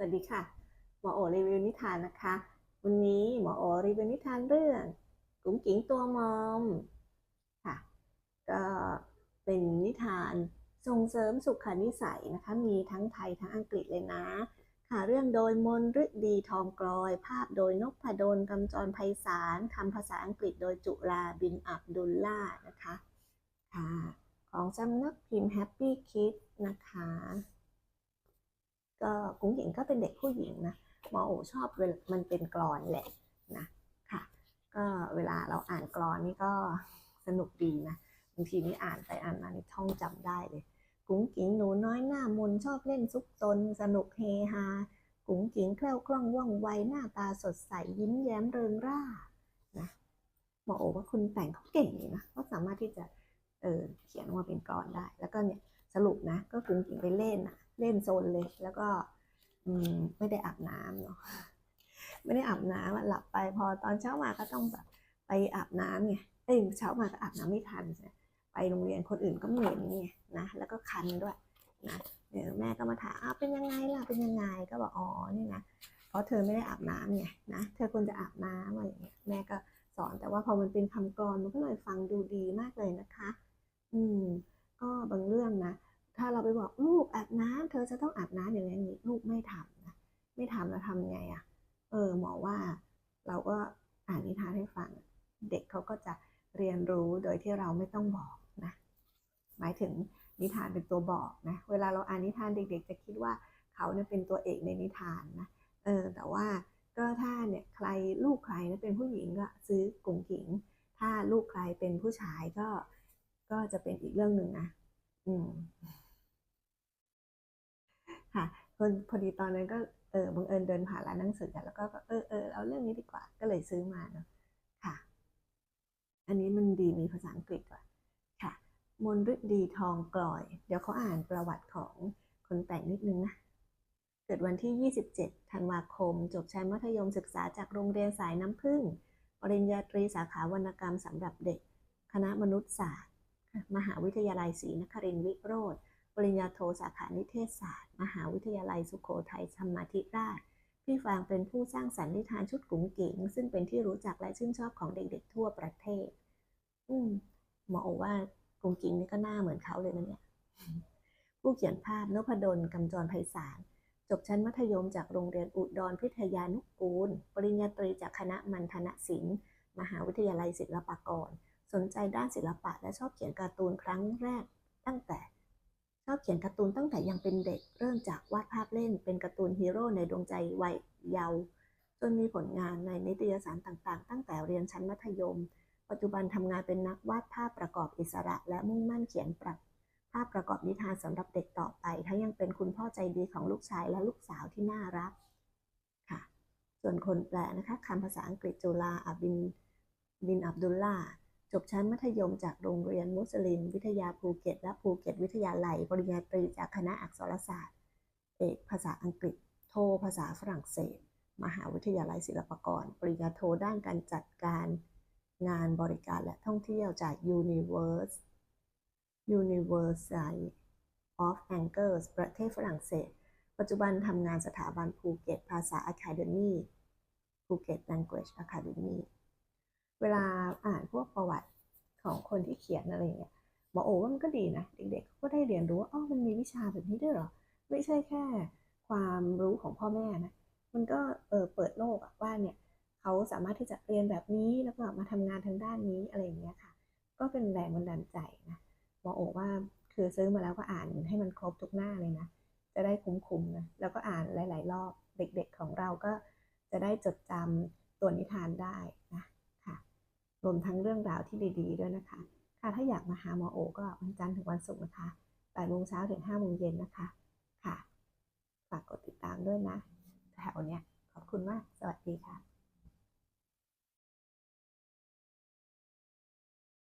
สวัสดีค่ะ หมอโอรีวิวนิทานนะคะ วันนี้หมอโอรีวิวนิทานเรื่องกุ้งกิ้งตัวมอมค่ะ ก็เป็นนิทานส่งเสริมสุขนิสัยนะคะ มีทั้งไทยทั้งอังกฤษเลยนะ ค่ะเรื่องโดยมนฤดีทองกลอย ภาพโดยนกพดลกำจรไพศาลคำภาษาอังกฤษโดยจุฬาบินอับดุลล่านะคะค่ะของสำนักพิมพ์ Happy Kids นะคะ ก็กุ้งหญิงก็เป็นเด็กผู้หญิงนะหมอโอชอบเวลามันเป็นกรอนแหละนะค่ะ ก็เวลาเราอ่านกรอนนี่ก็สนุกดีนะบางทีนี่อ่านไปอ่านมานี่ท่องจำได้เลย กุ้งกิงหนูน้อยหน้ามนชอบเล่นซุกซนสนุกเฮฮากุ้งกิงแคล่วคล่องว่องไวหน้าตาสดใสยิ้มแย้มเริงร่านะหมอโอว่าคุณแต่งเขาเก่งนะเขาสามารถที่จะเออเขียนออกมาเป็นกรอนได้ แล้วก็เนี่ย สรุปนะก็กุ้งกิ่งไปเล่นนะเล่นโซนเลยแล้วก็อืมไม่ได้อาบน้ำเนาะไม่ได้อาบน้ำหลับไปพอตอนเช้ามาก็ต้องแบบไปอาบน้ำไงเอ้ยเช้ามาก็อาบน้ำไม่ทันใช่ไปโรงเรียนคนอื่นก็เหม็นไงนะแล้วก็คันด้วยนะเดี๋ยวแม่ก็มาถามอ้าวเป็นยังไงล่ะเป็นยังไงก็บอกอ๋อนี่นะเพราะเธอไม่ได้อาบน้ำไงนะเธอควรจะอาบน้ำอะไรอย่างเงี้ยแม่ก็สอนแต่ว่าพอมันเป็นคำกรอนมันก็เลยฟังดูดีมากเลยนะคะ อืม ก็บางเรื่องนะ ถ้าเราไปบอกลูกอาบน้ำเธอจะต้องอาบน้ำอย่างนี้ลูกไม่ทำนะไม่ทำแล้วทำไงอะ่ะ เออหมอว่าเราก็อ่านนิทานให้ฟัง เด็กเขาก็จะเรียนรู้โดยที่เราไม่ต้องบอกนะหมายถึงนิทานเป็นตัวบอกนะเวลาเราอ่านนิทานเด็ก ๆ จะคิดว่าเขาเนี่ยเป็นตัวเอกในนิทานนะเออแต่ว่าก็ถ้าเนี่ยใครลูกใครนะเป็นผู้หญิงก็ซื้อกุ๋งกิ๋งถ้าลูกใครเป็นผู้ชายก็ ก็จะเป็นอีกเรื่องหนึ่งนะ อืม ค่ะพอพอดีตอนนั้นก็เออบังเอิญเดินผ่านร้านหนังสือกันแล้วก็เออเออเอาเรื่องนี้ดีกว่า ก็เลยซื้อมาเนาะค่ะ อันนี้มันดีมีภาษาอังกฤษว่ะค่ะ มนฤดีทองกลอย เดี๋ยวเขาอ่านประวัติของคนแต่งนิดนึงนะ เกิดวันที่ 27 ธันวาคม จบชั้นมัธยมศึกษาจากโรงเรียนสายน้ำผึ้งปริญญาตรีสาขาวรรณกรรมสำหรับเด็ก คณะมนุษยศาสตร์ มหาวิทยาลัยศรีนครินทร์วิโรธปริญญาโทสาขานิเทศศาสตร์ มหาวิทยาลัยสุโขทัยธรรมาธิราช พี่ฟางเป็นผู้สร้างสรรค์นิทานชุดกุ๋งกิ๋งซึ่งเป็นที่รู้จักและชื่นชอบของเด็กๆ ทั่วประเทศ อืมหมอโอว่ากุ๋งกิ๋งนี่ก็หน้าเหมือนเขาเลยนะเนี่ยผู้เขียนภาพนพดลกำจรไพศาลจบชั้นมัธยมจากโรงเรียนอุดรพิทยานุกูล ปริญญาตรีจากคณะมันธนศิลป์ มหาวิทยาลัยศิลปากร สนใจด้านศิลปะและชอบเขียนการ์ตูนครั้งแรก ตั้งแต่ชอบเขียนการ์ตูนตั้งแต่ยังเป็นเด็ก เริ่มจากวาดภาพเล่นเป็นการ์ตูนฮีโร่ในดวงใจวัยเยาว์จนมีผลงานในนิตยสารต่างๆ ตั้งแต่เรียนชั้นมัธยม ปัจจุบันทำงานเป็นนักวาดภาพประกอบอิสระ และมุ่งมั่นเขียนปรับภาพประกอบนิทานสำหรับเด็กต่อไป ทั้งยังเป็นคุณพ่อใจดีของลูกชายและลูกสาวที่น่ารักค่ะ ส่วนคนแปลนะคะคำภาษาอังกฤษจุฬาอับบินบินอับดุลลา จบชั้นมัธยมจากโรงเรียนมุสลิม วิทยาภูเก็ต และภูเก็ตวิทยาลัยปริญญาตรีจากคณะอักษรศาสตร์ เอกภาษาอังกฤษ โท ภาษาฝรั่งเศส มหาวิทยาลัยศิลปากร ปริญญาโทด้านการจัดการงานบริการและท่องเที่ยวจาก Universe University of Angers ประเทศฝรั่งเศส ปัจจุบันทำงานสถาบันภูเก็ตภาษา Academy ภูเก็ต Language Academy เวลาอ่านพวกประวัติของคนที่เขียนอะไรเงี้ยหมอโอว่ามันก็ดีนะ เด็กๆก็ได้เรียนรู้ว่าอ๋อมันมีวิชาแบบนี้ด้วยเหรอ ไม่ใช่แค่ความรู้ของพ่อแม่นะ มันก็เออเปิดโลกว่าเนี่ยเขาสามารถที่จะเรียนแบบนี้แล้วก็มาทำงานทางด้านนี้อะไรอย่างเงี้ยค่ะ ก็เป็นแรงบันดาลใจนะหมอโอว่าคือซื้อมาแล้วก็อ่านให้มันครบทุกหน้าเลยนะ จะได้คุ้มๆนะแล้วก็อ่านหลาย ๆ รอบเด็กๆของเราก็จะได้จดจำตัวนิทานได้นะ วมทั้งเรื่องราวที่ดี ๆ ด้วยนะคะ ค่ะถ้าอยากมาหาหมอโอก็วันจันทร์ถึงวันศุกร์นะคะ8โมงเช้าถึง5โมงเย็นนะคะ ค่ะ ฝากกดติดตามด้วยนะ แถวเนี้ยขอบคุณมาก สวัสดีค่ะ